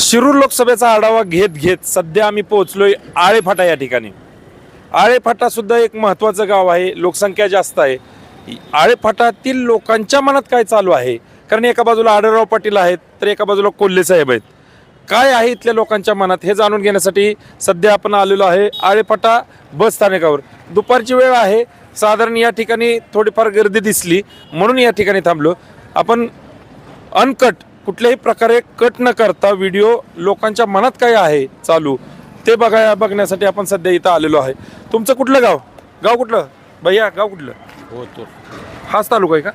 शिरूर लोकसभेचा आढावा घेत घेत सध्या आम्ही पोहोचलोय आळेफाटा या ठिकाणी. आळेफाटा सुद्धा एक महत्त्वाचं गाव आहे लोकसंख्या जास्त आहे. आळेफाटातील लोकांच्या मनात काय चालू आहे? कारण एका बाजूला आढळराव पाटील आहेत तर एका बाजूला कोल्हे साहेब आहेत. काय आहे इथल्या लोकांच्या मनात? हे जाणून घेण्यासाठी सध्या आपण आलेलो आहे आळेफाटा बस स्थानकावर. दुपारची वेळ आहे साधारण या ठिकाणी थोडीफार गर्दी दिसली म्हणून या ठिकाणी थांबलो. आपण अनकट कुठल्याही प्रकारे कट न करता व्हिडिओ लोकांच्या मनात काय आहे चालू ते बघा बघण्यासाठी आपण सध्या इथं आलेलो आहे. तुमचं कुठलं गाव? गाव कुठलं? भैया गाव कुठलं? हो तो हाच तालुका आहे का?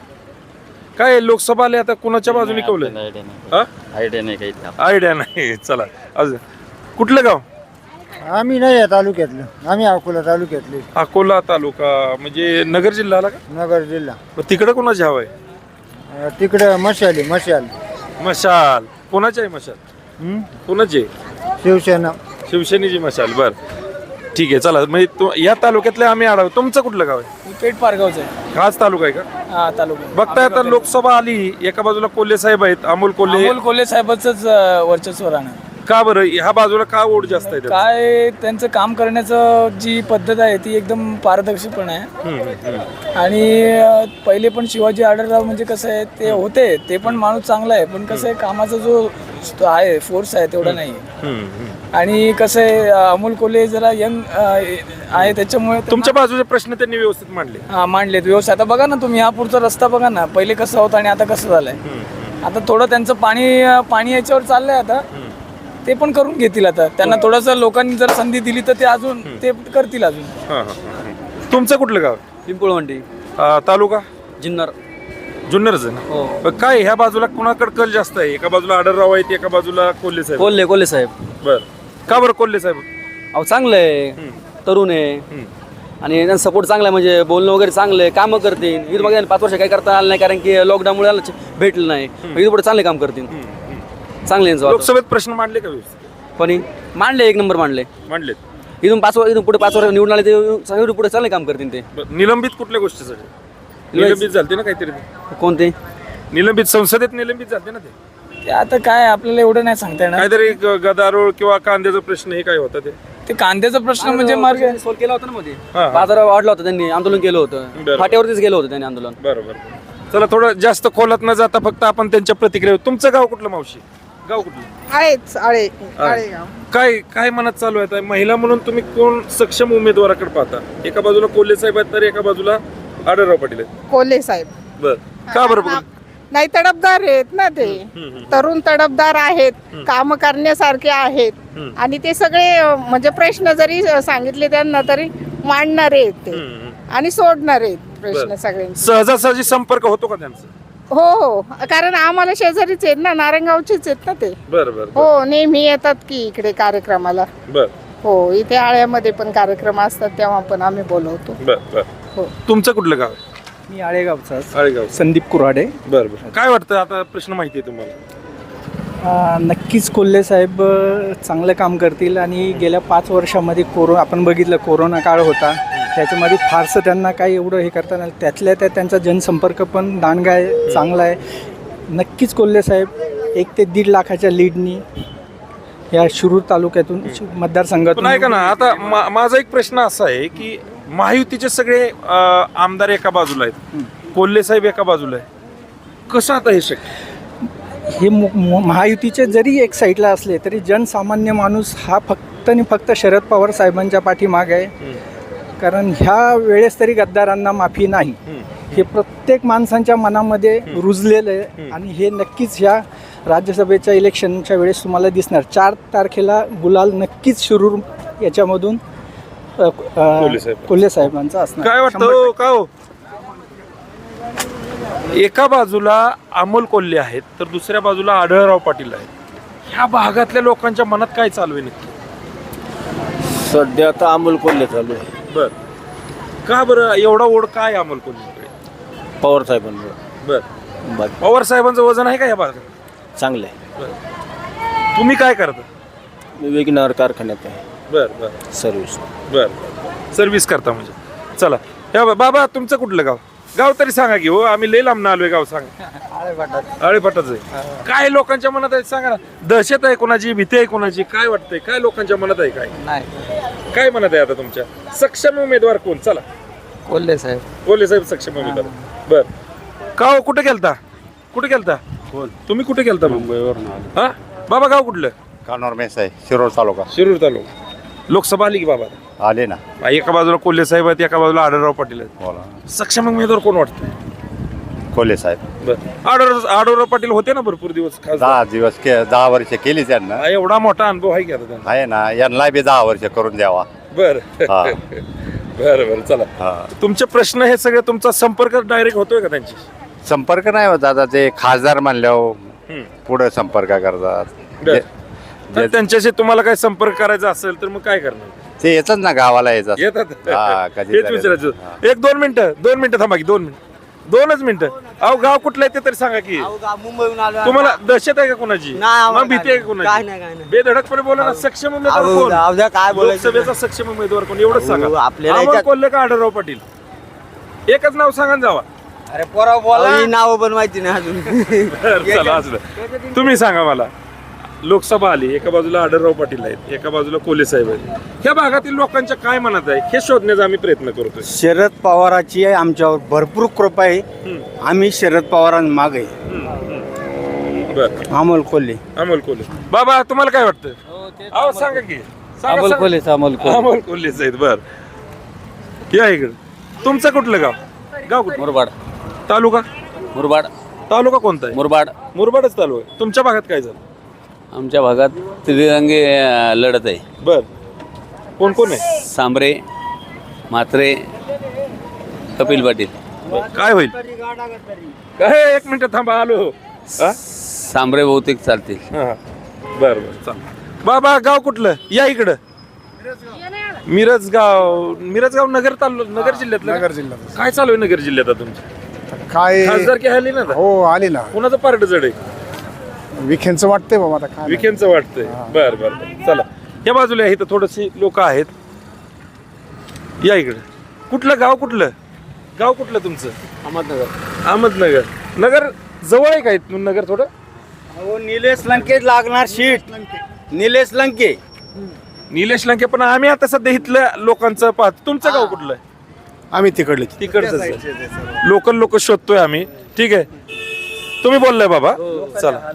काय लोकसभा आले आता कुणाच्या बाजूने कवलं आयडिया नाही. हा? आयडिया नाही काही आयडिया नाही. चला अजून. कुठलं गाव? आम्ही नाही आहे तालुक्यातलं. आम्ही अकोला तालुक्यातले. अकोला तालुका म्हणजे नगर जिल्हा आला का? नगर जिल्हा. मग तिकडं कोणाची हवं आहे? तिकडं मशाली मशाल. मशाल. कोणाची आहे मशाल? हं? कोणाची आहे? शिवसेना. शिवसेनेची मशाल बर. ठीक आहे चला. म्हणजे तु- या तालुक्यातले आम्ही आढाव तुमचं कुठलं गाव आहे? पेठ पारगावचं आहे. हाच तालुका आहे का? हा तालुका. बघताय आता लोकसभा आली एका बाजूला कोल्हे साहेब आहेत अमोल कोल्हे. अमोल कोल्हे साहेबच वर्चस्व राहणार. का बरं? ह्या बाजूला का वोट जास्त आहे? काय त्यांचं काम करण्याचं जी पद्धत आहे ती एकदम पारदर्शीपण आहे. हम्म, हम्म, आणि अं, पहिले पण शिवाजी आढळराव म्हणजे कसं आहे ते होते ते पण माणूस चांगला आहे. पण कसं आहे कामाचा जो आहे फोर्स आहे तेवढा नाही. आहे. हम्म, हम्म. आणि कसं आहे अं, अमोल कोल्हे जरा यंग आहे त्याच्यामुळे तुमच्या बाजूचे प्रश्न त्यांनी व्यवस्थित मांडले. हा मांडलेत व्यवस्थित. आता बघा ना तुम्ही हा पुढचा रस्ता बघा ना पहिले कसं होता आणि आता कसं झालंय. आता थोडं त्यांचं पाणी पाणी याच्यावर चाललंय आता. ते पण करून घेतील आता. त्यांना थोडंसं लोकांनी जर संधी दिली तर ते अजून ते करतील अजून. हा, हा, हा. तुमचं कुठलं गाव? पिंपळवंडी. अं, तालुका? जिन्नर. जुन्नरच आहे ना? हो. बरं, काय ह्या बाजूला कुणाकडे कल जास्त आहे? एका बाजूला आढळराव आहेत एका बाजूला कोल्हे साहेब कोल्हे कोल्हे साहेब. बर. का बरं कोल्हे साहेब? अहो चांगलं आहे. तरुण आहे. आणि त्यांचा सपोर्ट चांगला आहे म्हणजे बोलणं वगैरे चांगलं आहे कामं करतील. इथं बघा पाच वर्ष काही करता आलं नाही कारण की लॉकडाऊनमुळे आलं भेटलं नाही. इथं पुढे चांगले काम करतील. चांगले यांचं वातावरण. लोकसभेत प्रश्न मांडले का व्यवस्थित? हे मांडले एक नंबर मांडले. मांडलेत. इथून पाच वर्ष इथून पुढे पाच वर्ष निवडून आले ते इथून पुढे चांगले काम करतील ते. बरं, निलंबित कुठल्या गोष्टीसाठी? निलंबित झालते ना काहीतरी. ते? कोणते? निलंबित संसदेत निलंबित झालते ना ते. ते आता काय आपल्याला एवढं नाही सांगता येणार. काहीतरी ग- गदारोळ किंवा कांद्याचा प्रश्न हे काय होता ते? ते कांद्याचा प्रश्न म्हणजे मार्ग सोल्व केला होता ना मध्ये. हा, हा. बाजार वाढला होता त्यांनी आंदोलन केलं होतं. बरोबर. फाट्यावरतीच गेलं होतं त्यांनी आंदोलन. बरोबर. चला थोडं जास्त खोलात न जाता फक्त आपण त्यांच्या प्रतिक्रिया तुमचं गाव कुठलं मावशी? गाव कुठलं? आहेच आळे आळेगाव. काय काय मनात चालू आहे आता? महिला म्हणून तुम्ही कोण सक्षम उमेदवाराकडे पाहता? एका बाजूला कोल्हे साहेब आहेत तर एका बाजूला आढळराव पाटील आहेत. कोल्हे साहेब. बर. का बरं बरं? नाही तडफदार आहेत ना ते. तरुण तडफदार आहेत काम करण्यासारखे आहेत. आणि ते सगळे अं, म्हणजे प्रश्न जरी सांगितले त्यांना तरी मांडणारे आहेत ते. आणि सोडणारे आहेत प्रश्न बरं. सगळ्यांचे. सहजासहजी संपर्क होतो का त्यांचा? हो हो. कारण आम्हाला शेजारीच आहेत ना नारायणगावचेच आहेत ना ते. बरं बरं हो नेहमी येतात की इकडे कार्यक्रमाला. बर. हो इथे आळ्यामध्ये पण कार्यक्रम असतात तेव्हा पण आम्ही बोलवतो. बर बर. हो. तुमचं कुठलं गाव? आहे? मी आळेगावचाच आळेगाव. संदीप कुऱ्हाडे. बर बर. काय वाटतं? आता प्रश्न माहिती आहे तुम्हाला. नक्कीच कोल्हे साहेब अ, चांगलं काम करतील आणि गेल्या पाच वर्षामध्ये कोरो आपण बघितलं कोरोना काळ होता. त्याच्यामध्ये फारसं त्यांना काही एवढं हे करता नाही. त्यातल्या त्यात त्यांचा जनसंपर्क पण दांडगा आहे चांगला आहे. नक्कीच कोल्हे साहेब एक ते दीड लाखाच्या लीडनी या शिरूर तालुक्यातून मतदारसंघातून ऐका ना आता मा- माझा एक प्रश्न असा आहे की महायुतीचे सगळे अं, आमदार एका बाजूला आहेत. कोल्हे साहेब एका बाजूला आहे कसं आता हे शक्य? हे मु- मु- महायुतीचे जरी एक साईडला असले तरी जनसामान्य माणूस हा फक्त आणि फक्त शरद पवार साहेबांच्या पाठीमाग आहे. कारण ह्या वेळेस तरी गद्दारांना माफी नाही. हे प्रत्येक माणसांच्या मनामध्ये रुजलेलं आहे आणि हे नक्कीच ह्या राज्यसभेच्या इलेक्शनच्या वेळेस तुम्हाला दिसणार. चार तारखेला गुलाल नक्कीच शिरूर याच्यामधून. कोल्हे साहेबांचा असणार. काय वाटतं हो, का हो? एका बाजूला अमोल कोल्हे आहेत तर दुसऱ्या बाजूला आढळराव पाटील आहेत. ह्या भागातल्या लोकांच्या मनात काय चालू आहे नक्की? सध्या आता अमोल कोल्हे चालू आहे. बर. का बरं एवढा ओढ काय अमोल कोल्हेकडे पवार साहेबांवर. बर. बाकी पवार साहेबांचं वजन आहे का या भागात? चांगलं आहे. तुम्ही काय करता? मी कारखान्यात आहे. बर बर. सर्व्हिस. बर सर्व्हिस करता म्हणजे. चला. या बा- बाबा तुमचं कुठलं गाव? गाव तरी सांगा की हो आम्ही लई लांब आलोय गाव सांगा. आळेपाटाच आहे. काय लोकांच्या मनात आहे? सांगा ना. दहशत आहे कोणाची भीती आहे कोणाची? काय वाटतंय? काय लोकांच्या मनात आहे काय? नाही. काय मनात आहे आता तुमच्या? सक्षम उमेदवार कोण? चला. कोल्हे साहेब. बोले साहेब सक्षम उमेदवार. बर. का हो कुठे गेलता? कुठे गेलता? तुम्ही कुठे गेलता मुंबईवर हा? बाबा गाव कुठलं? कानोर मेस आहे शिरोळ तालुका. शिरूर तालुका. लोकसभा आली की बाबा? आले ना. एका बाजूला कोल्हे साहेब आहेत एका बाजूला आढळराव पाटील आहेत. बोला. सक्षम उमेदवार कोण वाटतं? कोल्हे साहेब. बर. आढळराव पाटील होते ना भरपूर दिवस खासदार? दहा दिवस के दहा वर्ष केली त्यांना हा, एवढा मोठा अनुभव आहे की आता त्यांना आहे ना यांना बी दहा वर्ष करून द्यावा. बर. हा. बर बर चला. हा. तुमचे प्रश्न हे सगळे तुमचा संपर्क डायरेक्ट होतोय का त्यांची? संपर्क नाही होत आता ते खासदार म्हणल्यावर. पुढे संपर्क करतात. बर. जे- तर जे- त्यांच्याशी तुम्हाला काय संपर्क करायचा असेल तर मग काय करणार? ते येतात ना गावाला येतात. येतात? हा, हेच. विचारायचं. एक दोन मिनिटं दोन मिनिटं थांबा की दोन मिनिटं. दोनच मिनिटं. अहो गाव कुठलं आहे ते तरी सांगा की. मुंबईहून आलो. तुम्हाला दहशत आहे का कोणाची? नाही, आम्हाला भीती आहे का काय कोणाची? नाही, काय नाही. बेधडकपणे बोला ना सक्षम उमेदवार अहो, जाऊ द्या, काय बोलायचं लोकसभेचा सक्षम उमेदवार कोण? एवढंच अहो, सांगा. आपल्याला याच्यात- कोल्हे का आढळराव पाटील? एकच नाव सांगा आणि जावा. अरे पोरा बोला. नाव पण माहिती नाही अजून. बरं, चला. तुम्ही सांगा मला. लोकसभा आली एका बाजूला आढळराव पाटील आहेत एका बाजूला कोल्हे साहेब आहेत. ह्या भागातील लोकांच्या काय मनात आहे? हे शोधण्याचा आम्ही प्रयत्न करतोय. शरद पवाराची आमच्यावर भरपूर कृपा आहे. आम्ही शरद पवारांमाग आहे. बर. अमोल कोल्हे. अमोल कोल्हे. बाबा तुम्हाला काय वाटतं अहो सांगा की. सांगा, अमोल सांगा. कोल्हेच, अमोल कोल्हे. अमोल कोल्हेच आहेत बर. या इकडे. तुमचं कुठलं गाव? गाव कुठलं? मुरबाड. तालुका? मुरबाड. तालुका कोणता आहे? मुरबाड. मुरबाडच तालुका आहे. तुमच्या भागात काय झालं? आमच्या भागात त्रिरंगी अं, लढत आहे. बर. कोण कोण आहे? सांबरे म्हात्रे कपिल पाटील. काय होईल? काय एक मिनिट थांबा आलो. हा? सांबरे बहुतेक चालतील. हा. बर बर चाल. बाबा गाव कुठलं? या इकडं. मिरज गाव मिरज गाव नगर तालु नगर जिल्ह्यातलं नगर जिल्ह्यात काय चालू आहे नगर जिल्ह्यात आता तुमच्या काय खासदार की आली ना आता? हो आली ना. कोणाचं पार्ट जड आहे? विखेंचं वाटतंय बाबा आता काय विकेंडचं वाटतंय. बर बर बर. चला. या बाजूला इथं थोडीशी लोक आहेत. या इकडे. कुठलं गाव कुठलं? गाव कुठलं तुमचं? अहमदनगर. अहमदनगर. नगर जवळ आहे का इथून नगर थोडं? हो निलेश लंकेच लागणार शीट. निलेश लंके. निलेश लंके पण आम्ही आता सध्या इथल्या लोकांचं पाहतो. तुमचं गाव कुठलं? आहे आम्ही तिकडले. तिकडचं लोकल लोक शोधतोय आम्ही. ठीक आहे. तुम्ही बोललाय बाबा. चला.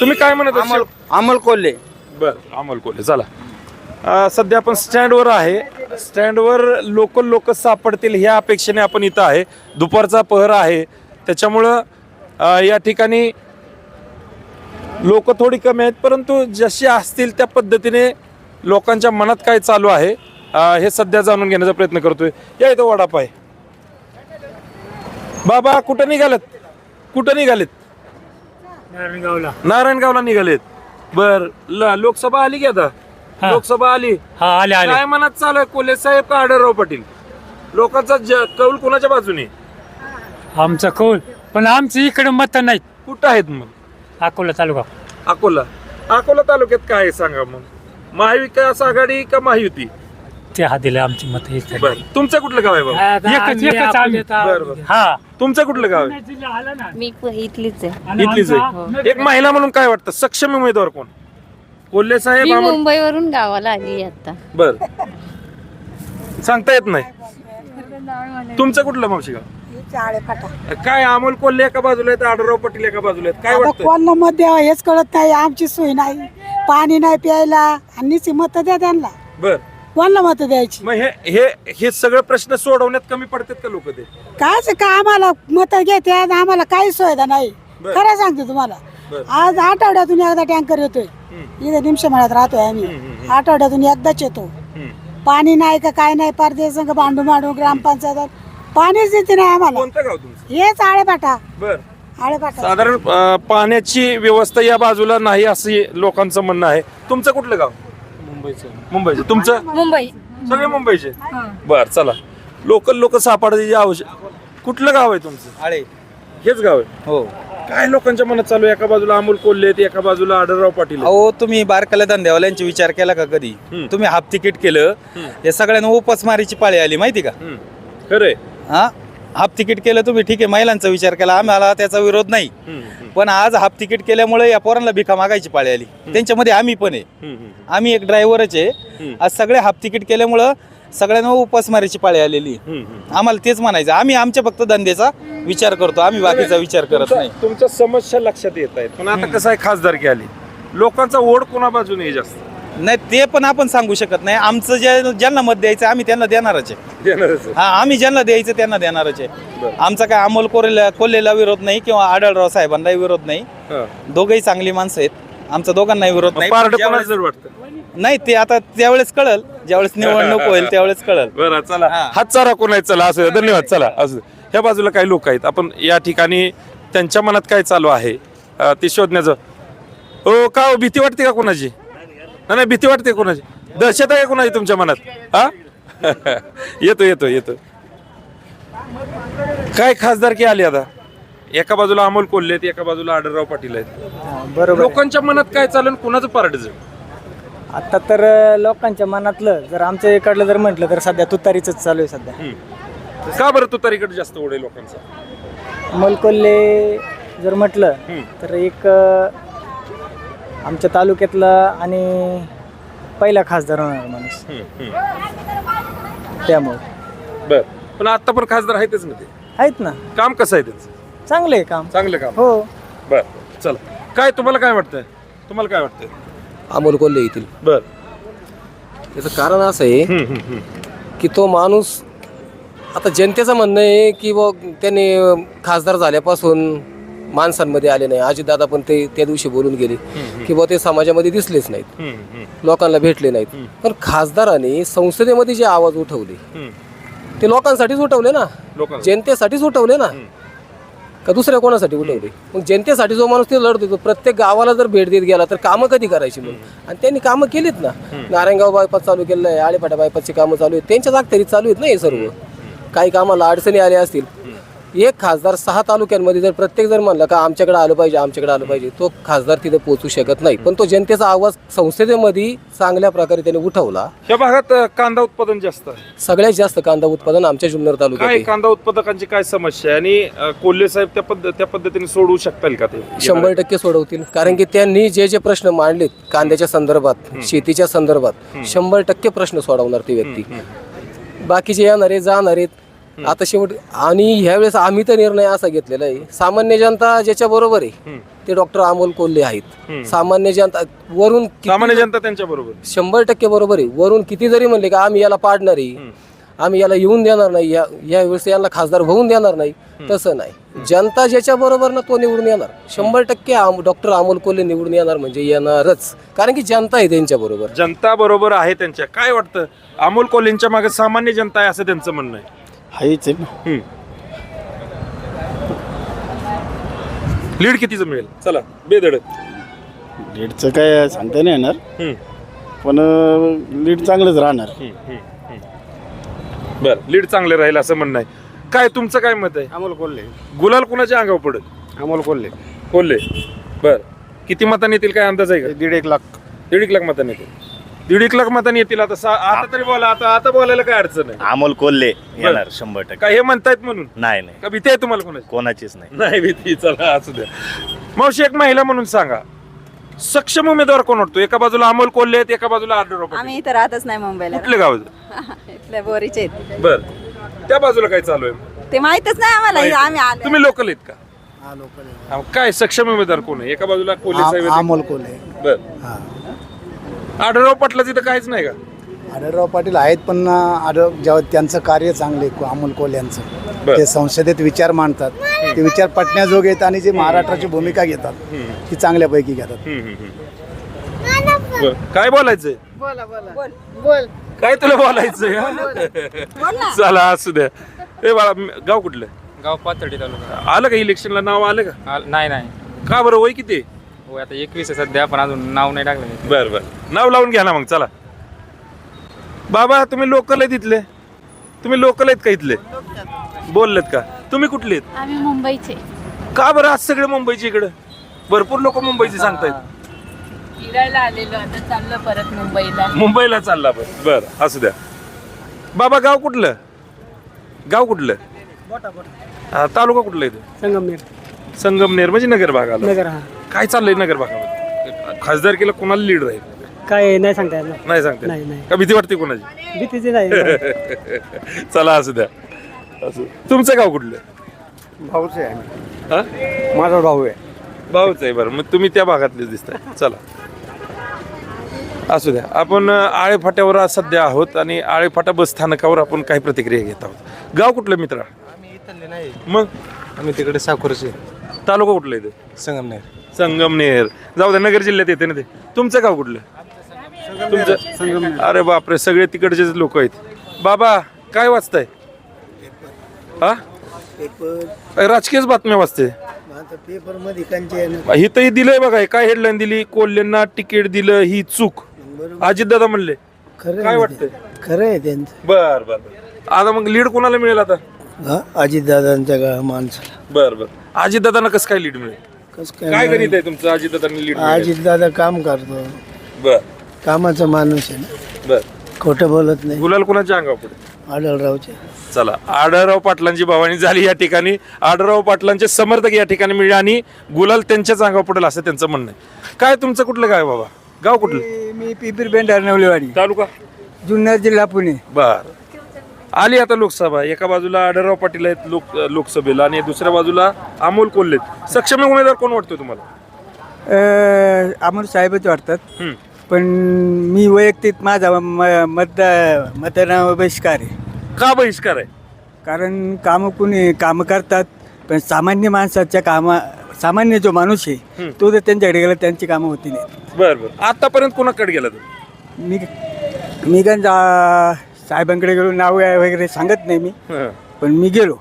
तुम्ही काय म्हणत अमोल अमोल कोल्हे. बर अमोल कोल्हे. चला. अं, सध्या आपण स्टँडवर आहे. स्टँडवर लोकल लोक सापडतील ह्या अपेक्षेने आपण इथं आहे. दुपारचा पहर आहे. त्याच्यामुळं अं, या ठिकाणी लोक थोडी कमी आहेत परंतु जशी असतील त्या पद्धतीने लोकांच्या मनात काय चालू आहे अं, हे सध्या जाणून घेण्याचा प्रयत्न करतोय. या इथं वडापाव आहे. बाबा कुठं निघालेत? कुठं निघालेत? नारायणगावला. नारायणगावला निघालेत. बर ल- लोकसभा आली की आता? लोकसभा आली. हा आले आले. काय मनात चालू आहे कोल्हे साहेब का आढळराव पाटील? लोकांचा ज- कौल कोणाच्या बाजूने? आमचा कौल. पण आमची इकडे मत नाहीत. कुठं आहेत मग? अकोला तालुका. अकोला. अकोला तालुक्यात काय आहे सांगा मग? महाविकास आघाडी का महायुती? ते हा दिले आमची मत. बर. तुमचं कुठलं गाव आहे बाबा एकच एकच आम्ही बर बर. हा. तुमचं कुठलं गाव आहे? मी प- इथलीच आहे. आणि इथलीच आमचा- आहे एक महिला म्हणून काय वाटतं? सक्षम उमेदवार कोण? कोल्हे साहेब मी मुंबईवरून गावाला आली आता. बर. सांगता येत नाही. तुमचं कुठलं मावशी गाव? काय अमोल कोल्हे एका बाजूला आहेत आढळराव पाटील एका बाजूला आहेत. काय वाटतं? कोणाला मत द्यावं? हेच कळत नाही. आमची सोय नाही. पाणी नाही प्यायला. आणि मत द्या त्यांना. बर. कोणाला मत द्यायची? मग हे हे हे सगळे प्रश्न सोडवण्यात कमी पडतात का लोक ते? कायच का आम्हाला मत घेते? आणि आम्हाला काही सुविधा नाही. बरं. खरं सांगते तुम्हाला. बरं. आज आठवड्यातून एकदा टँकर येतोय. इथे निमशेमाळ्यात राहतोय आम्ही. आठवड्यातून एकदाच येतो. पाणी नाही का काय नाही परदेश संघ भांडू मांडू ग्रामपंचायत. पाणीच देते नाही आम्हाला. कोणतं गाव तुमचं? हेच आळेपाटा. बर. आळेपाटा. साधारण अं, पाण्याची व्यवस्था या बाजूला नाही असं लोकांचं म्हणणं आहे. तुमचं कुठलं गाव? मुंबईचं. मुंबईचं. तुमचं? मुंबई. सगळे मुंबईचे? बर चला. लोकल लोक सापडायची आवश्यक कुठलं गाव आहे तुमचं? आळे. हेच गाव आहे? हो. काय लोकांच्या मनात चालू आहे? एका बाजूला अमोल कोल्हे आहेत एका बाजूला आढळराव पाटील आहेत. अहो तुम्ही बारकाल्या धंद्यावाल्यांची विचार केला का कधी? हम्म. तुम्ही हाफ तिकीट केलं या सगळ्यांना उपासमारीची पाळी आली माहिती का? हम्म. खरंय हा? हाफ तिकीट केलं तुम्ही ठीक आहे महिलांचा विचार केला आम्हाला त्याचा विरोध नाही. पण आज हाफ तिकीट केल्यामुळे या पोरांना भिका मागायची पाळी आली. त्यांच्यामध्ये आम्ही पण आहे. आम्ही एक ड्रायव्हरच आहे. आज सगळे हाफ तिकीट केल्यामुळं सगळ्यांना उपासमारीची पाळी आलेली. आम्हाला तेच म्हणायचं. आम्ही आमच्या फक्त धंद्याचा विचार करतो. आम्ही बाकीचा विचार करत नाही. तुमच्या समस्या लक्षात येत आहेत. पण आता कसं आहे खासदारकी आली. लोकांचा ओढ कोणा बाजूने जास्त? नाही ते पण आपण सांगू शकत नाही. आमचं जे ज्यांना मत द्यायचं आम्ही त्यांना देणारच आहे. देणारच आहे. हा आम्ही ज्यांना द्यायचं त्यांना देणारच आहे. बरं. आमचा काय अमोल कोरेला कोल्हेला विरोध नाही किंवा आढळराव साहेबांनाही विरोध नाही. हा. दोघंही चांगली माणसं आहेत. आमचा दोघांनाही विरोध नाही. पारडं पण ज्यावेळेस- कोणाचं जर वाटतं? नाही ते आता त्यावेळेस कळल. ज्यावेळेस निवडणूक होईल त्यावेळेस कळल. बरं चला. हा. चारा कोण आहे चला असं. धन्यवाद चला. असं. ह्या बाजूला काही लोक आहेत. आपण या ठिकाणी त्यांच्या मनात काय चालू आहे? अं, ते शोधण्याचं. हो का हो, भीती वाटते का कोणाची? नाही नाही, भीती वाटते कोणाची. दहशत आहे का कोणाची तुमच्या मनात? हा? येतो येतो येतो. काय खासदारकी आली आता? एका बाजूला अमोल कोल्हे आहेत एका बाजूला आढळराव पाटील आहेत. बरोबर लोकांच्या मनात काय चालेल कुणाचं पारड आता तर लोकांच्या मनातलं जर आमच्या इकडलं जर म्हटलं तर सध्या तुतारीच चालू आहे सध्या. का बरं तू तारीकडे जास्त ओढ लोकांचा? मलकोल्ले जर म्हटलं हम्म. तर एक अ, आमच्या तालुक्यातला आणि पहिला खासदार होणार माणूस. त्यामुळे. बर. पण आता पण खासदार आहेतच ना ते? आहेत ना. काम कसं आहे त्यांचं? चांगलं आहे काम. चांगलं काम. हो. बर चला. काय तुम्हाला काय वाटतंय? तुम्हाला काय वाटतंय? अमोल कोल्हे येतील बर. त्याचं कारण असं आहे की तो माणूस आता जनतेचं म्हणणं आहे की ब त्यांनी खासदार झाल्यापासून माणसांमध्ये आले नाही. अजितदादा पण ते त्या दिवशी बोलून गेले की बा ते समाजामध्ये दिसलेच नाहीत. लोकांना भेटले नाहीत. पण खासदारांनी संसदेमध्ये जे आवाज उठवले ते लोकांसाठीच उठवले ना. जनतेसाठीच उठवले ना. का दुसऱ्या कोणासाठी उठवले? मग जनतेसाठी जो माणूस ते लढत होतो प्रत्येक गावाला जर भेट देत गेला तर कामं कधी करायची मग? आणि त्यांनी कामं केलीत ना. नारायणगाव बायपास चालू केलेलं आहे आळेपाटा बायपासची कामं चालू आहेत. त्यांच्या जागतरी चालू आहेत ना हे सर्व. काही कामाला अडचणी आल्या असतील एक खासदार सहा तालुक्यांमध्ये जर प्रत्येक जर म्हणलं का आमच्याकडे आलं पाहिजे आमच्याकडे आलं पाहिजे तो खासदार तिथे पोहोचू शकत नाही. पण तो जनतेचा आवाज संसदेमध्ये चांगल्या प्रकारे त्याने उठवला. या भागात अं, कांदा उत्पादन जास्त आहे. सगळ्यात जास्त कांदा उत्पादन आमच्या जुन्नर तालुक्यात काय आहे. कांदा उत्पादकांची काय समस्या आहे? आणि अं, कोल्हे साहेब त्या त्या पद्धतीने सोडवू शकताल का ते? शंभर टक्के सोडवतील. कारण की त्यांनी जे जे प्रश्न मांडलेत कांद्याच्या संदर्भात शेतीच्या संदर्भात शंभर टक्के प्रश्न सोडवणार ती व्यक्ती. बाकीचे येणारे जाणारे आता शेवट आणि ह्यावेळेस आम्ही तर निर्णय असा घेतलेला आहे सामान्य जनता ज्याच्या बरोबर आहे ते डॉक्टर अमोल कोल्हे आहेत. सामान्य जनता वरून सामान्य जनता त्यांच्या बरोबर शंभर टक्के बरोबर आहे. वरून किती जरी म्हणले का आम्ही याला पाडणार आहे आम्ही याला येऊन देणार नाही या या वेळेस यांना खासदार होऊन देणार नाही तसं नाही. जनता ज्याच्या बरोबर ना तो निवडून येणार. शंभर टक्के डॉक्टर अमोल कोल्हे निवडून येणार म्हणजे येणारच. कारण की जनता आहे त्यांच्या बरोबर. जनता बरोबर आहे त्यांच्या. काय वाटतं? अमोल कोल्हेंच्या मागे सामान्य जनता आहे असं त्यांचं म्हणणं आहे. हाच आहे ना. लीड कितीचं मिळेल? चला बेधडक. लीडचं काय सांगता नाही येणार. हम्म. पण लीड चांगलंच राहणार. बर लीड चांगले राहील असं म्हणणं आहे. काय तुमचं काय मत आहे? अमोल कोल्हे. गुलाल कुणाच्या अंगावर पडत अमोल कोल्हे. कोल्हे. बर. किती मतांनी येतील? काय अंदाज आहे का? दीड एक लाख. दीड एक लाख मतांनी येतील. दीड एक लाख मतांनी येतील. आता सा- आता तरी बोला आता आता बोलायला काय अडचण आहे? अमोल कोल्हे येणार शंभर टक्के. काय हे म्हणतायत म्हणून? नाही नाही. का भीती आहे तुम्हाला कोणाची? कोणाचीच नाही. नाही भीती चला असू द्या. मावशी एक महिला म्हणून सांगा. सक्षम उमेदवार कोण वाटतो? एका बाजूला अमोल कोल्हे आहेत एका बाजूला पाटील. आम्ही इथं राहतच नाही मुंबईला. कुठले गाव इथल्या बोरीचे आहेत. बर. त्या बाजूला काय चालू आहे? ते माहितच नाही आम्हाला इथं आम्ही आलो तुम्ही लोकल आहेत का? हा, काय सक्षम उमेदवार कोण आहे? एका बाजूला कोल्हे साहेब आहेत. अमोल कोल्हे. बर. आढळराव पाटलाच इथं काहीच नाही का? आढळराव पाटील आहेत पण आढळ जेव्हा त्यांचं कार्य चांगले अमोल कोल्हे यांचं बरं. ते संसदेत विचार मांडतात. ते विचार पटण्याजोगे आहेत आणि जे महाराष्ट्राची भूमिका घेतात ती चांगल्यापैकी घेतात. बर. काय बोलायचंय? बोला बोला. बोल. काय तुला बोलायचंय? हा? चला असू द्या. ए बाळा म- गाव कुठलं? गाव पातळी तालुका. आलं का इलेक्शनला? नाव आलं का? नाही नाही. का बरं? वय किती आहे? हो आता एकवीस आहे सध्या पण अजून नाव नाही टाकलं बर बर. नाव लावून घ्या ना मग चला. बाबा तुम्ही लोकल आहेत इथले? तुम्ही लोकल आहेत का इथले? बोललेत का? तुम्ही कुठले आहेत? आम्ही मुंबईचे. का बरं आज सगळे मुंबईचे इकडे? भरपूर लोक मुंबईचे सांगतायत. फिरायला आलेलो आता चाललो परत मुंबईला. मुंबईला चालला बर. बर असू द्या. बाबा गाव कुठलं? गाव कुठलं? हा, तालुका कुठला इथं? संगमनेर. संगमनेर म्हणजे नगर भागाला. नगर हा. काय चाललंय नगर भागामध्ये? खासदार केलं कोणाला लीड राहील काय नाही सांगता येणार नाही सांगते नाही, नाही. का भीती वाटते कोणाची? भीतीचे नाही. चला असू द्या. असू. तुमचं गाव कुठलं? भाऊच आहे हा? माझा भाऊ आहे. भाऊच आहे बरं. मग तुम्ही त्या भागातलेच दिसताय. चला. असू द्या. आपण अं, आळे फाट्यावर आज सध्या आहोत आणि आळे फाटा बस स्थानकावर आपण काही प्रतिक्रिया घेत आहोत. गाव कुठलं मित्र? मग? आम्ही तिकडे साखरचे. तालुका कुठलं इथं? संगमनेर. संगमनेर. जाऊ द्या नगर जिल्ह्यात येते ना ते. तुमचं गाव कुठलं? तुमचं अरे बापरे सगळे तिकडचेच लोक आहेत. बाबा काय वाचताय? हा? राजकीयच बातम्या वाचते. पेपरमध्ये कंचे इथंही दिलंय बघा हे काय हेडलाईन दिली? कोल्हेंना तिकीट दिलं ही चूक. अजित दादा म्हणले. काय वाटतंय? खरं आहे त्यांचं. बर बर. आता मग लीड कोणाला मिळेल आता? अजितदादांच्या गा माणसाला बर बर. अजित दादांना कसं काय लीड मिळेल? कसं काय गणित आहे तुमचं अजित दादांनी लीड अजितदादा काम करतो. बर. कामाचा माणूस आहे ना. बर. खोटं बोलत नाही. गुलाल कोणाच्या अंगावर पुढे आढळरावचे चला आढळराव पाटलांची भवानी झाली या ठिकाणी. आढळराव पाटलांचे समर्थक या ठिकाणी मिळले आणि गुलाल त्यांच्याच अंगावर पडेल असं त्यांचं म्हणणं आहे. काय तुमचं कुठलं गाव आहे बाबा? गाव कुठलं? मी पिपीर बेंडार नवलेवाडी. तालुका? जुन्नर जिल्हा पुणे. बर. आली आता लोकसभा. एका बाजूला आढळराव पाटील आहेत लोक लोकसभेला आणि दुसऱ्या बाजूला अमोल कोल्हे आहेत. सक्षम उमेदवार कोण वाटतो तुम्हाला? अमोल साहेबच वाटतात. हम्म. पण मी वैयक्तिक माझा म- मतदा मतदानावर बहिष्कार आहे. का बहिष्कार आहे? कारण कामं कुणी कामं करतात पण सामान्य माणसाच्या कामा सामान्य जो माणूस आहे तो जर त्यांच्याकडे गेला त्यांची कामं होती नाही बर बर. आतापर्यंत कोणाकडे गेला तुम्ही मी मी गंज साहेबांकडे गेलो नाव वगैरे सांगत नाही मी. हं. पण मी गेलो.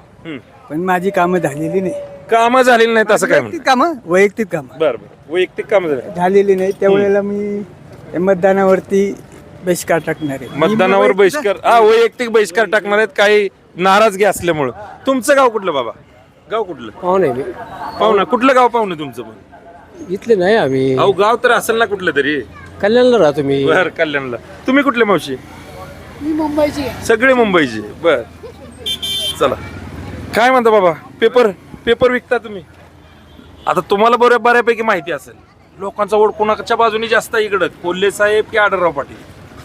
पण माझी कामं झालेली नाही. कामं झालेली नाहीत असं काय वैयक्तिक कामं वैयक्तिक कामं. बर बर. वैयक्तिक कामं झाली झालेली नाही. त्यावेळेला मी मतदानावरती बहिष्कार टाकणार आहे. मतदानावर बहिष्कार हा वैयक्तिक बहिष्कार टाकणार आहेत. काही नाराजगी असल्यामुळं. तुमचं गाव कुठलं बाबा? गाव कुठलं? पाहुणे मी. पाहुणा कुठलं गाव पाहुणे तुमचं पण? इथले नाही आम्ही. अहो गाव तर असेल ना कुठलं तरी. कल्याणला राहतो मी. बर कल्याणला. तुम्ही कुठले मावशी? मी मुंबईची सगळे मुंबईचे. बर. चला. काय म्हणता बाबा? पेपर पेपर विकता तुम्ही? आता तुम्हाला बऱ्या बऱ्यापैकी माहिती असेल. लोकांचा ओढ कोणाच्या बाजूने जास्त आहे इकडं? कोल्हे साहेब की आढळराव पाटील?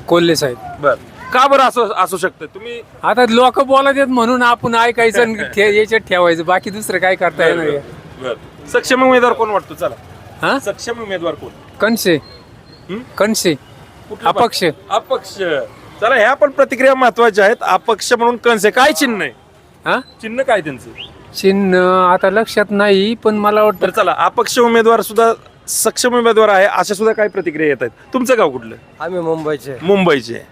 कोल्हे साहेब. बर. का बरं असं असू शकतं? तुम्ही आता लोक बोलत आहेत म्हणून आपण ऐकायचं आणि ठे- याच्यात ठेवायचं. बाकी दुसरं काय करता येणार आहे? बर सक्षम उमेदवार कोण वाटतो? चला. हा? सक्षम उमेदवार कोण? कणसे. हं? कणसे. कुठलं अपक्ष. अपक्ष. चला ह्या पण प्रतिक्रिया महत्त्वाच्या आहेत. अपक्ष म्हणून कंस काय चिन्ह आहे? हा? चिन्ह काय त्यांचं? चिन्ह आता लक्षात नाही पण मला वाटतं चला अपक्ष उमेदवार सुद्धा सक्षम उमेदवार आहे अशा सुद्धा काही प्रतिक्रिया येत आहेत. तुमचं गाव कुठलं? आम्ही मुंबईचे. मुंबईचे.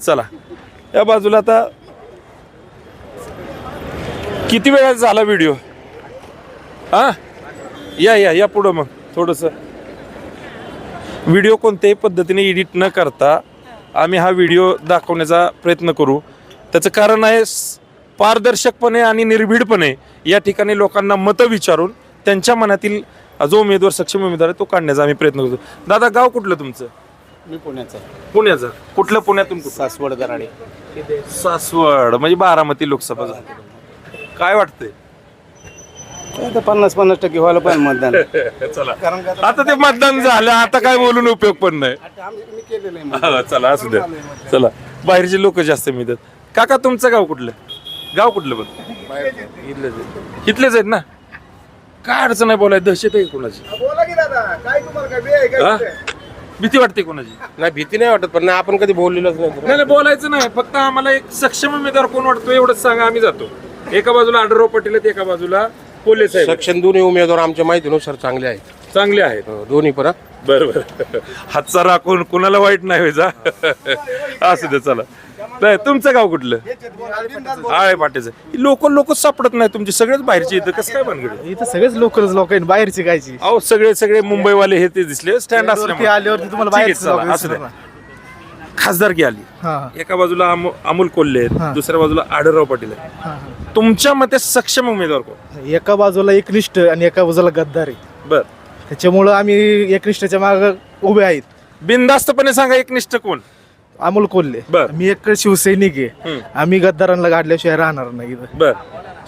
चला या बाजूला आता किती वेळा झाला व्हिडिओ हा? या या या पुढं मग थोडस. व्हिडिओ कोणत्याही पद्धतीने एडिट न करता आम्ही हा व्हिडिओ दाखवण्याचा प्रयत्न करू. त्याचं कारण आहे पारदर्शकपणे आणि निर्भीडपणे या ठिकाणी लोकांना मतं विचारून त्यांच्या मनातील जो उमेदवार सक्षम उमेदवार आहे तो काढण्याचा आम्ही प्रयत्न करतो. दादा गाव कुठलं तुमचं? मी पुण्याचा पुण्याचं. कुठलं पुण्यातून? सासवड दराडे. सासवड म्हणजे बारामती लोकसभा. झाली काय वाटतंय? आता पन्नास पन्नास टक्के व्हायला पाहिजे मतदान. चला. आता ते मतदान झालं आता काय बोलून उपयोग पण नाही. केलेलं आहे हा, चला असू द्या. चला बाहेरचे लोक जास्त मिळतात काका तुमचं गाव कुठलं? गाव कुठलं पण इथलेच आहेत ना? काय अडचण आहे बोलाय दहशत आहे कोणाची? हा? भीती वाटते कोणाची? नाही भीती नाही वाटत पण नाही आपण कधी बोललेलोच नाही. नाही नाही, बोलायचं नाही. फक्त आम्हाला एक सक्षम उमेदवार कोण वाटतो एवढंच सांगा आम्ही जातो. एका बाजूला आढळराव पाटील आहेत एका बाजूला साहेब आहेत. सक्षम दोन्ही उमेदवार आमच्या माहितीनुसार चांगले आहेत. चांगले आहेत. हो, दोन्ही पण हा. बरं बरं हातचा राखून कुणाला वाईट नाही व्हायचा. असू दे चला. नाही तुमचं गाव कुठलं? आळे पाटेचं लोक लोक सापडत नाही तुमचे. सगळेच बाहेरचे इथं. कसं काय भानगड इथं सगळेच लोकलच लोक आहेत. बाहेरची गायची. अहो सगळे सगळे मुंबईवाले हे ते दिसले. स्टँड असल्यामुळे. आल्यावरती तुम्हाला ठीक आहे, बाहेरचे लोकं चला, असू दिसणार दे. खासदारकी आली. हा. एका बाजूला अमो- अमोल कोल्हे आहेत. दुसऱ्या बाजूला आढळराव पाटील आहेत. तुमच्या मते सक्षम उमेदवार कोण? एका बाजूला एकनिष्ठ आणि एका बाजूला गद्दार आहे बर. त्याच्यामुळं आम्ही एकनिष्ठाच्या माग उभे आहेत. बिनधास्तपणे सांगा एकनिष्ठ कोण? अमोल कोल्हे. बर. मी एक शिवसैनिक आहे. हम्म. आम्ही गद्दारांना गाडल्याशिवाय राहणार नाही इथं. बर.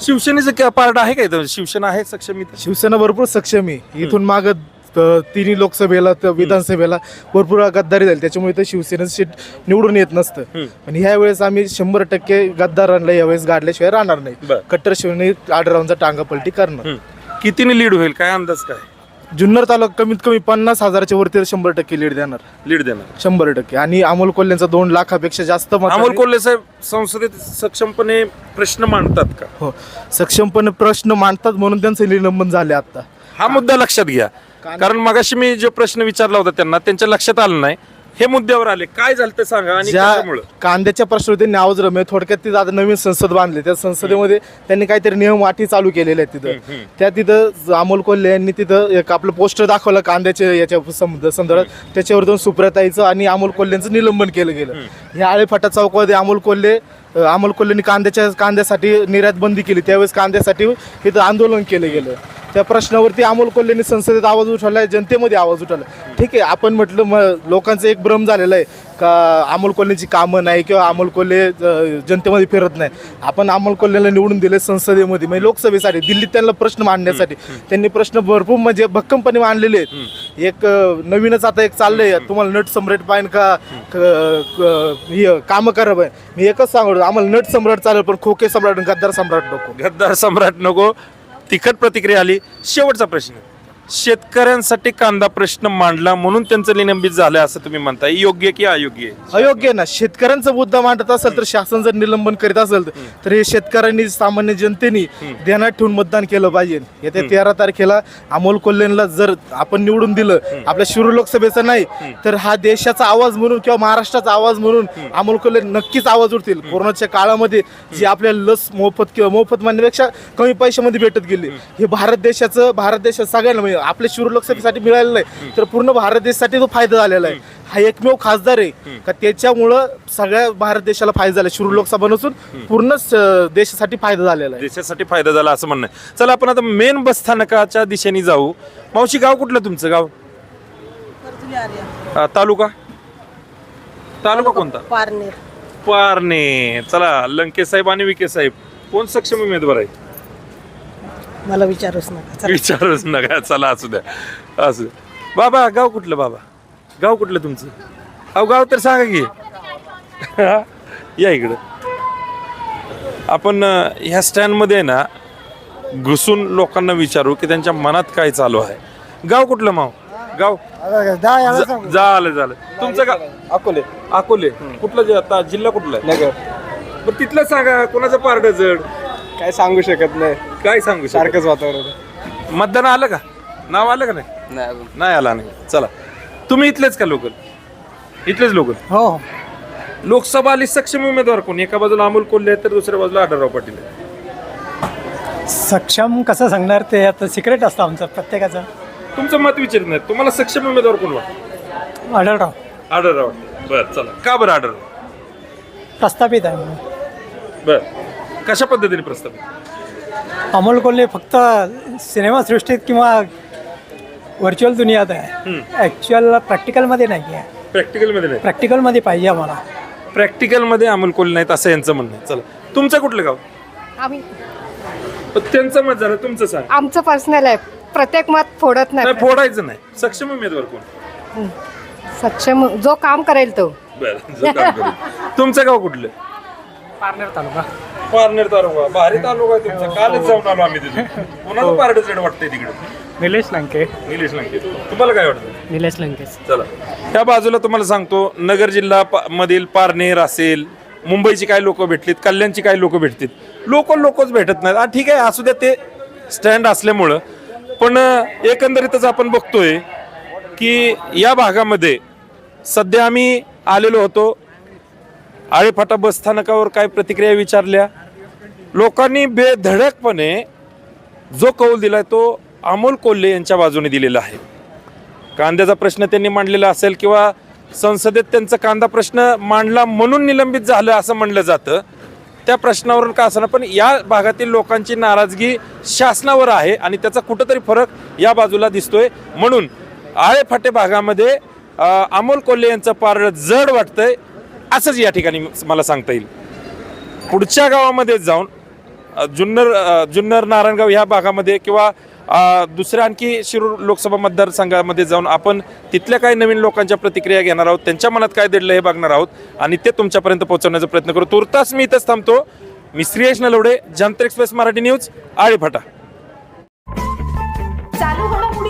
शिवसेनेचं काय पार्ट आहे का इथं? शिवसेना आहे सक्षम इथं? शिवसेना भरपूर सक्षम आहे. इथून माग तिन्ही लोकसभेला तर विधानसभेला भरपूर गद्दारी झाली. त्याच्यामुळे तर शिवसेनेचं सीट निवडून येत नसतं. पण ह्या वेळेस आम्ही शंभर टक्के गद्दारांना यावेळेस गाडल्याशिवाय राहणार नाही. बरं. कट्टर शिवने आडरावांचा टांगापलटी करणार. कितीने लीड होईल? काय अंदाज काय? जुन्नर तालुका कमीत कमी पन्नास हजाराच्या वरती शंभर टक्के लीड देणार. लीड देणार. शंभर टक्के. आणि अमोल कोल्ह्यांचा दोन लाखापेक्षा जास्त अमोल कोल्हे साहेब संसदेत सक्षमपणे प्रश्न मांडतात का? हो. सक्षमपणे प्रश्न मांडतात म्हणून त्यांचं निलंबन झाले आता. हा मुद्दा लक्षात घ्या. कारण मगाशी मी जो प्रश्न विचारला होता त्यांना त्यांच्या लक्षात आलं नाही. हे मुद्द्यावर आले. काय झालं ते सांगा आणि ज्या कशामुळं कांद्याच्या प्रश्नावर त्यांनी आवाज रमे थोडक्यात तिथं आता नवीन संसद बांधली. त्या संसदेमध्ये त्यांनी काहीतरी नियम वाटी चालू केलेले आहेत तिथं. त्या तिथं अमोल कोल्हे यांनी तिथं एक आपलं पोस्टर दाखवलं कांद्याच्या याच्या संद- संदर्भात. त्याच्यावर दोन सुप्रताईचं आणि अमोल कोल्हेंचं निलंबन केलं गेलं. या आळेफाटा चौकामध्ये अमोल कोल्हे अं, अमोल कोल्हेंनी कांद्याच्या कांद्यासाठी निर्यात बंदी केली. त्यावेळेस कांद्यासाठी इथं आंदोलन केलं गेलं. त्या प्रश्नावरती अमोल कोल्हेंनी संसदेत आवाज उठवलाय जनतेमध्ये आवाज उठवला ठीक आहे आपण म्हटलं मग लोकांचं एक भ्रम झालेला आहे का अमोल कोल्हेची कामं नाही किंवा अमोल कोल्हे जनतेमध्ये फिरत नाही. आपण अमोल कोल्हेला निवडून दिले संसदेमध्ये म्हणजे लोकसभेसाठी दिल्लीत त्यांना प्रश्न मांडण्यासाठी. त्यांनी प्रश्न भरपूर म्हणजे भक्कमपणे मांडलेले आहेत. एक नवीनच आता एक चाललंय. तुम्हाला नट सम्राट पाहिजे का? कामं करा मी एकच सांगतो आम्हाला नट सम्राट चालेल पण खोके सम्राट गद्दार सम्राट नको. गद्दार सम्राट नको. तिखट प्रतिक्रिया आली. शेवटचा प्रश्न. शेतकऱ्यांसाठी कांदा प्रश्न मांडला म्हणून त्यांचं निलंबित झालं असं तुम्ही म्हणताय. योग्य की अयोग्य? अयोग्य ना. शेतकऱ्यांचा मुद्दा मांडत असेल तर शासन जर निलंबन करीत असेल तर- हे शेतकऱ्यांनी सामान्य जनतेने ध्यानात ठेवून मतदान केलं पाहिजे. येत्या तेरा तारखेला अमोल कोल्हेंना जर आपण निवडून दिलं आपल्या शिरूर लोकसभेचा नाही तर हा देशाचा आवाज म्हणून किंवा महाराष्ट्राचा आवाज म्हणून अमोल कोल्हे नक्कीच आवाज उठतील. कोरोनाच्या काळामध्ये जी आपल्याला लस मोफत किंवा मोफत म्हणण्यापेक्षा कमी पैशामध्ये भेटत गेली. हे भारत देशाचं भारत देशात सगळ्यांना म्हणजे आपल्या शिरूर लोकसभेसाठी मिळालेलं नाही. तर पूर्ण भारत देशासाठी तो फायदा झालेला आहे. हा एकमेव खासदार आहे. का त्याच्यामुळं सगळ्या भारत देशाला फायदा झाला. शिरूर लोकसभा नसून पूर्णच अं, देशासाठी फायदा झालेला आहे. देशासाठी फायदा झाला असं म्हणणं आहे. चला आपण आता मेन बस स्थानकाच्या दिशेने जाऊ. मावशी गाव कुठलं तुमचं? गाव? तालुका? तालुका कोणता? पारनेर. पारणे चला लंके साहेब आणि विके साहेब कोण सक्षम उमेदवार आहे? मला विचारूच नका विचारूच नका चला असू द्या असू द्या. बाबा गाव कुठलं बाबा? गाव कुठलं तुमचं? अहो गाव तर सांगा की. या इकडं. आपण अं, ह्या स्टँडमध्ये आहे ना घुसून लोकांना विचारू की त्यांच्या मनात काय चालू आहे. गाव कुठलं माव? गाव? जा- झालं झालं. तुमचं गाव? अकोले. अकोले. कुठलं जे आता जिल्हा कुठला आहे? नगर. बरं तिथलं सांगा कोणाचं पारड जड? काय सांगू शकत नाही. काय सांगू शकता? सारखंच वातावरण मतदान आलं का? नाव आलं का नाही? नाही आला नाही चला. तुम्ही इथलेच का लोकल? इथलेच लोकल? हो. लोकसभा आली सक्षम उमेदवार कोण? एका बाजूला अमोल कोल्हे आहे तर दुसऱ्या बाजूला आढळराव पाटील. सक्षम कसं सांगणार ते? आता सिक्रेट असतं आमचं प्रत्येकाचं. तुमचं मत विचारत नाही तुम्हाला सक्षम उमेदवार कोण वाटतं? आढळराव. आढळराव. बरं चला. का बरं आढळराव? प्रस्थापित आहे म्हणून. बरं. कशा पद्धतीने प्रस्ताव अमोल कोल्हे फक्त सिनेमासृष्टीत किंवा व्हर्च्युअल दुनियात आहे. ॲक्च्युअल प्रॅक्टिकलमध्ये नाही आहे. प्रॅक्टिकलमध्ये नाही. प्रॅक्टिकलमध्ये पाहिजे आम्हाला. प्रॅक्टिकलमध्ये अमोल कोल्हे नाहीत असं यांचं म्हणणं आहे. चला. तुमचं कुठलं गाव? आम्ही पण त्यांचं मत झालं तुमचं सांग. आमचं पर्सनल आहे. प्रत्येक मत फोडत नाही. फोडायचं नाही. सक्षम उमेदवार कोण? सक्षम जो काम करेल तो. बरं जो काम करेल. तुमचं गाव कुठलं? पारनेर तालुका. पारनेर तालुका भारी तालुका आहे तुमचा. कालच जाऊन आलो आम्ही तिथे. कोणाचं पारड जड वाटतंय तिकडे? निलेश लंके. निलेश लंके. तुम्हाला काय वाटतं? निलेश लंकेश चला. त्या बाजूला तुम्हाला सांगतो नगर जिल्हा पा- मधील पारनेर असेल मुंबईची काही लोक भेटलीत कल्याणची काही लोक भेटतील लोक लोकच भेटत नाहीत. हा ठीक आहे असू द्या ते स्टँड असल्यामुळं. पण अं, एकंदरीतच आपण बघतोय की या भागामध्ये सध्या आम्ही आलेलो होतो आळेफाटा बसस्थानकावर काय प्रतिक्रिया विचारल्या? लोकांनी बेधडकपणे जो कौल दिला तो अमोल कोल्हे यांच्या बाजूने दिलेला आहे. कांद्याचा प्रश्न त्यांनी मांडलेला असेल किंवा संसदेत त्यांचा कांदा प्रश्न मांडला म्हणून निलंबित झालं असं म्हणलं जातं त्या प्रश्नावरून का असणार पण या भागातील लोकांची नाराजगी शासनावर आहे आणि त्याचा कुठंतरी फरक या बाजूला दिसतोय. म्हणून आळेफाटे भागामध्ये अमोल कोल्हे यांचं पारड जड वाटतंय. असंच या ठिकाणी मला सांगता येईल. पुढच्या गावामध्ये जाऊन जुन्नर जुन्नर नारायणगाव ह्या भागामध्ये किंवा दुसऱ्या आणखी शिरूर लोकसभा मतदारसंघामध्ये जाऊन आपण तिथल्या काही नवीन लोकांच्या प्रतिक्रिया घेणार आहोत त्यांच्या मनात काय दडलं हे बघणार आहोत आणि ते तुमच्यापर्यंत पोहोचवण्याचा प्रयत्न करू. तुर्तास मी इथंच थांबतो. मी श्रीयश नलवडे जनता एक्सप्रेस मराठी न्यूज आळेफाटा.